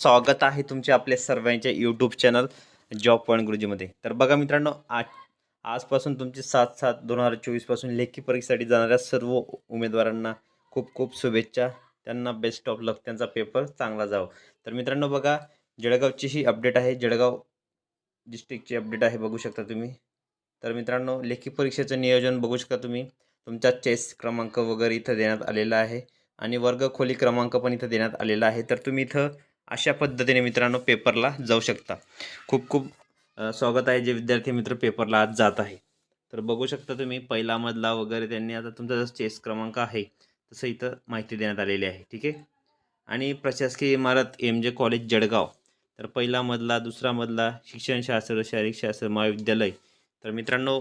स्वागत आहे तुमच्या आपल्या सर्वांच्या यूट्यूब चॅनल जॉब पॉईंट गुरुजीमध्ये तर बघा मित्रांनो आज आजपासून तुमची सात सात दोन हजार चोवीसपासून लेखी परीक्षेसाठी जाणाऱ्या सर्व उमेदवारांना खूप खूप शुभेच्छा. त्यांना बेस्ट ऑफ लक त्यांचा पेपर चांगला जावं. तर मित्रांनो बघा जळगावची ही अपडेट आहे. जळगाव डिस्ट्रिक्टची अपडेट आहे बघू शकता तुम्ही. तर मित्रांनो लेखी परीक्षेचं नियोजन बघू शकता तुम्ही. तुमचा चेस क्रमांक वगैरे इथं देण्यात आलेला आहे. आणि वर्ग खोली क्रमांक पण इथं देण्यात आलेला आहे. तर तुम्ही इथं अशा पद्धतीने मित्रांनो पेपरला जाऊ शकता. खूप खूप स्वागत आहे जे विद्यार्थी मित्र पेपरला आज जात आहे. तर बघू शकता तुम्ही पहिला मधला वगैरे त्यांनी आता तुमचा जसं चेस क्रमांक आहे तसं इथं माहिती देण्यात आलेली आहे ठीक आहे? आणि प्रशासकीय इमारत एम जे कॉलेज जळगाव. तर पहिला मधला दुसरा मधला शिक्षणशास्त्र शारीरिकशास्त्र महाविद्यालय. तर मित्रांनो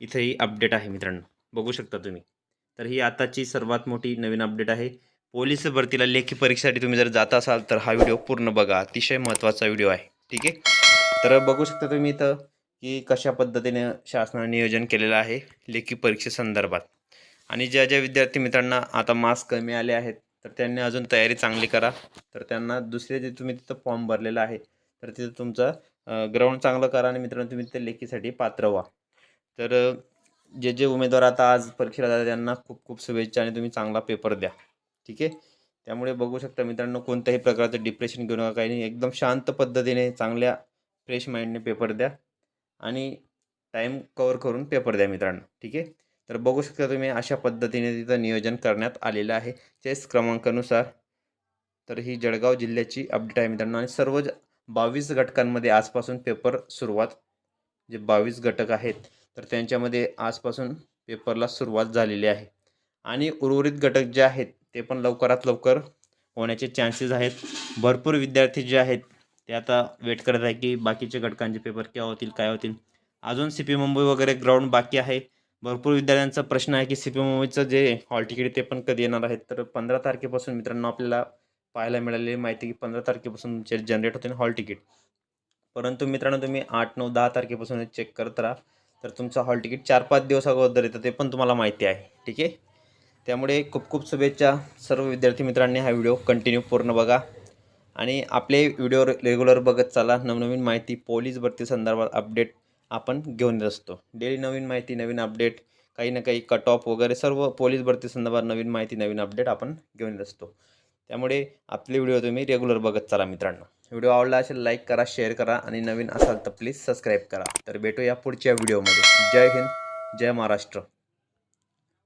इथंही अपडेट आहे मित्रांनो. बघू शकता तुम्ही. तर ही आताची सर्वात मोठी नवीन अपडेट आहे. पोलीस भरतीला लेखी परीक्षेसाठी तुम्ही जर जात असाल तर हा व्हिडिओ पूर्ण बघा. अतिशय महत्त्वाचा व्हिडिओ आहे. ठीक आहे? तर बघू शकता तुम्ही इथं की कशा पद्धतीने शासनाने नियोजन केलेलं आहे लेखी परीक्षेसंदर्भात आणि ज्या ज्या विद्यार्थी मित्रांना आता मार्क्स कमी आले आहेत तर त्यांनी अजून तयारी चांगली करा. तर त्यांना दुसरे जे तुम्ही तिथं फॉर्म भरलेला आहे तर तिथं तुमचं ग्राउंड चांगलं करा आणि मित्रांनो तुम्ही ते लेखीसाठी पात्र व्हा. तर जे जे उमेदवार आता आज परीक्षेला जातात त्यांना खूप खूप शुभेच्छा आणि तुम्ही चांगला पेपर द्या. ठीक आहे? त्यामुळे बघू शकता मित्रांनो कोणत्याही प्रकारचं डिप्रेशन घेऊ नका काही नाही. एकदम शांत पद्धतीने चांगल्या फ्रेश माइंडने पेपर द्या. आणि टाईम कवर करून पेपर द्या मित्रांनो ठीक आहे? तर बघू शकता तुम्ही अशा पद्धतीने तिथं नियोजन करण्यात आलेलं आहे. चेस क्रमांकानुसार. तर ही जळगाव जिल्ह्याची अपडेट आहे मित्रांनो. आणि सर्व बावीस घटकांमध्ये आजपासून पेपर सुरुवात जे बावीस घटक आहेत तर त्यांच्यामध्ये आजपासून पेपरला सुरुवात झालेली आहे. आणि उर्वरित घटक जे आहेत ते पण लवकरात लवकर होण्याचे चान्सेस आहेत. भरपूर विद्यार्थी जे आहेत ते आता वेट करत आहे की बाकीचे घटकांचे पेपर केव्हा होतील काय होतील. अजून सी पी मुंबई वगैरे ग्राउंड बाकी आहे. भरपूर विद्यार्थ्यांचा प्रश्न आहे की सी पी मुंबईचं जे हॉल तिकीट ते पण कधी येणार आहेत. तर पंधरा तारखेपासून मित्रांनो आपल्याला पाहायला मिळालेली माहिती की पंधरा तारखेपासून तुमचे जनरेट होते हॉल तिकीट परंतु मित्रांनो तुम्ही आठ नऊ दहा तारखेपासून चेक करत राहा. तर तुमचं हॉल तिकीट चार पाच दिवस अगोदर येतं ते पण तुम्हाला माहिती आहे. ठीक आहे? त्यामुळे खूप खूप शुभेच्छा सर्व विद्यार्थी मित्रांनी हा व्हिडिओ कंटिन्यू पूर्ण बघा. आणि आपले व्हिडिओ रेग्युलर बघत चाला. नवनवीन माहिती पोलीस भरती संदर्भात अपडेट आपण घेऊन येत असतो. डेली नवीन माहिती नवीन अपडेट काही ना काही कट ऑफ वगैरे सर्व पोलीस भरती संदर्भात नवीन माहिती नवीन अपडेट आपण घेऊन येत असतो. त्यामुळे आपले व्हिडिओ तुम्ही रेग्युलर बघत चला मित्रांनो. व्हिडिओ आवडला असेल लाईक करा शेअर करा आणि नवीन असाल तर प्लीज सबस्क्राईब करा. तर भेटूया पुढच्या व्हिडिओमध्ये जय हिंद जय महाराष्ट्र.